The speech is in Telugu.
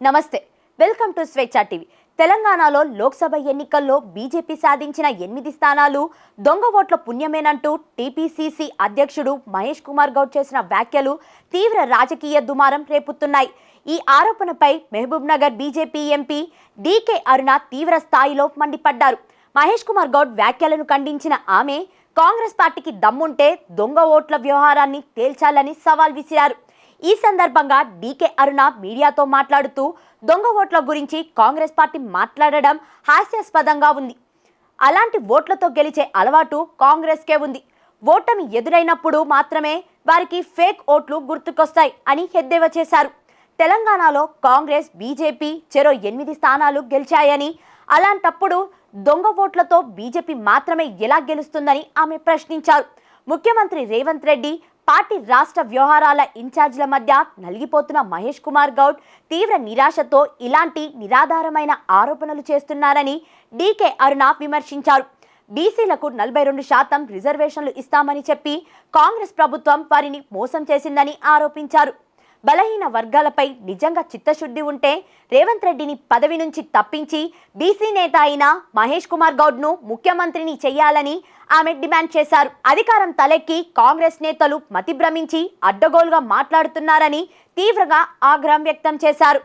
నమస్తే వెల్కమ్ టు స్వేచ్ఛ టీవీ. తెలంగాణలో లోక్సభ ఎన్నికల్లో బీజేపీ సాధించిన ఎనిమిది స్థానాలు దొంగ ఓట్ల పుణ్యమేనంటూ టీపీసీసీ అధ్యక్షుడు మహేష్ కుమార్ గౌడ్ చేసిన వ్యాఖ్యలు తీవ్ర రాజకీయ దుమారం రేపుతున్నాయి. ఈ ఆరోపణపై Mahabubnagar BJP MP DK Aruna తీవ్ర స్థాయిలో మండిపడ్డారు. మహేష్ కుమార్ గౌడ్ వ్యాఖ్యలను ఖండించిన ఆమె కాంగ్రెస్ పార్టీకి దమ్ముంటే దొంగ ఓట్ల వ్యవహారాన్ని తేల్చాలని సవాల్ విసిరారు. ఈ సందర్భంగా డీకే అరుణ మీడియాతో మాట్లాడుతూ దొంగ ఓట్ల గురించి కాంగ్రెస్ పార్టీ మాట్లాడడం హాస్యాస్పదంగా ఉంది. అలాంటి ఓట్లతో గెలిచే అలవాటు కాంగ్రెస్కే ఉంది. ఓటమి ఎదురైనప్పుడు మాత్రమే వారికి ఫేక్ ఓట్లు గుర్తుకొస్తాయి అని ఎద్దేవా చేశారు. తెలంగాణలో కాంగ్రెస్ బీజేపీ చెరో ఎనిమిది స్థానాలు గెలిచాయని అలాంటప్పుడు దొంగ ఓట్లతో బీజేపీ మాత్రమే ఎలా గెలుస్తుందని ఆమె ప్రశ్నించారు. ముఖ్యమంత్రి రేవంత్ రెడ్డి పార్టీ రాష్ట్ర వ్యవహారాల ఇన్ఛార్జీల మధ్య నలిగిపోతున్న మహేష్ కుమార్ గౌడ్ తీవ్ర నిరాశతో ఇలాంటి నిరాధారమైన ఆరోపణలు చేస్తున్నారని డీకే అరుణ విమర్శించారు. బీసీలకు నలభై రెండు శాతం రిజర్వేషన్లు ఇస్తామని చెప్పి కాంగ్రెస్ ప్రభుత్వం వారిని మోసం చేసిందని ఆరోపించారు. బలహీన వర్గాలపై నిజంగా చిత్తశుద్ధి ఉంటే రేవంత్ రెడ్డిని పదవి నుంచి తప్పించి బీసీ నేత అయిన మహేష్ కుమార్ గౌడ్ను ముఖ్యమంత్రిని చేయాలని ఆమె డిమాండ్ చేశారు. అధికారం తలెక్కి కాంగ్రెస్ నేతలు మతిభ్రమించి అడ్డగోలుగా మాట్లాడుతున్నారని తీవ్రంగా ఆగ్రహం వ్యక్తం చేశారు.